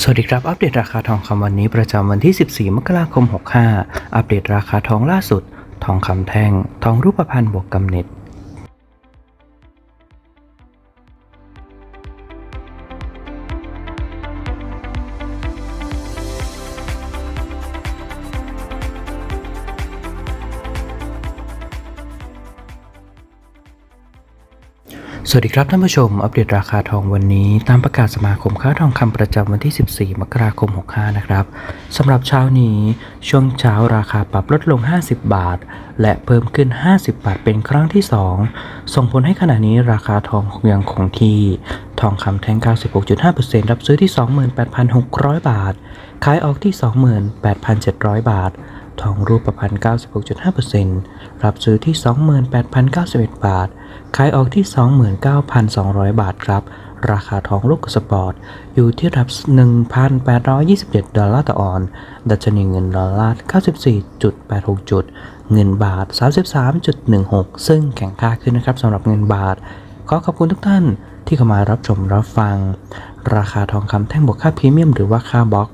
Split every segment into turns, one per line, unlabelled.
สวัสดีครับ อัปเดตราคาทองคำวันนี้ประจำวันที่ 14 มกราคม 65 อัปเดตราคาทองล่าสุด ทองคำแท่ง ทองรูปพรรณบวกกำเนิด สวัสดีครับท่านผู้ชม อัปเดตราคาทองวันนี้ ตามประกาศสมาคมค้าทองคำประจำวันที่ 14 มกราคม 65 นะครับสำหรับเช้านี้ช่วงเช้าราคาปรับลดลง 50 บาท และเพิ่มขึ้น 50 บาทเป็นครั้งที่ 2 ส่งผลให้ขณะนี้ราคาทองยังคงที่ ทองคำแท่ง 96.5%รับซื้อที่ 28,600 บาท ขายออกที่ 28,700 บาท ทองรูปพรรณ96.5%รับซื้อที่ 28,091 บาท ขายออกที่ 29,200 บาทครับ ราคาทองลูกสปอร์ต อยู่ที่รับ 1,827 ดอลลาร์ต่อออน ดัชนีเงินดอลลาร์ 94.86 จุด เงินบาท 33.16 ซึ่งแข็งค่าขึ้นนะครับสำหรับเงินบาท ขอขอบคุณทุกท่านที่เข้ามารับชมรับฟัง ราคาทองคำแท่งบวกค่าพรีเมียมหรือว่าค่าบล็อก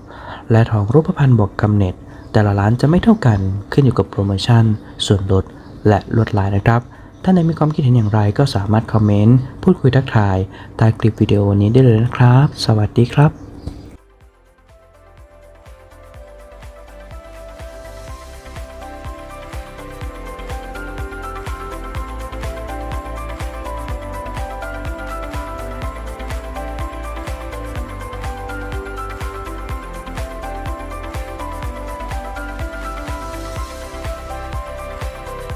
และทองรูปพรรณบวกกำเนิด แต่ละร้านจะไม่เท่ากันขึ้นอยู่กับโปรโมชั่น ส่วนลด และลดลายนะครับ ท่านใดมีความคิดเห็นอย่างไรก็สามารถคอมเมนต์ พูดคุยทักทายใต้คลิปวิดีโอนี้ได้เลยนะครับ สวัสดีครับ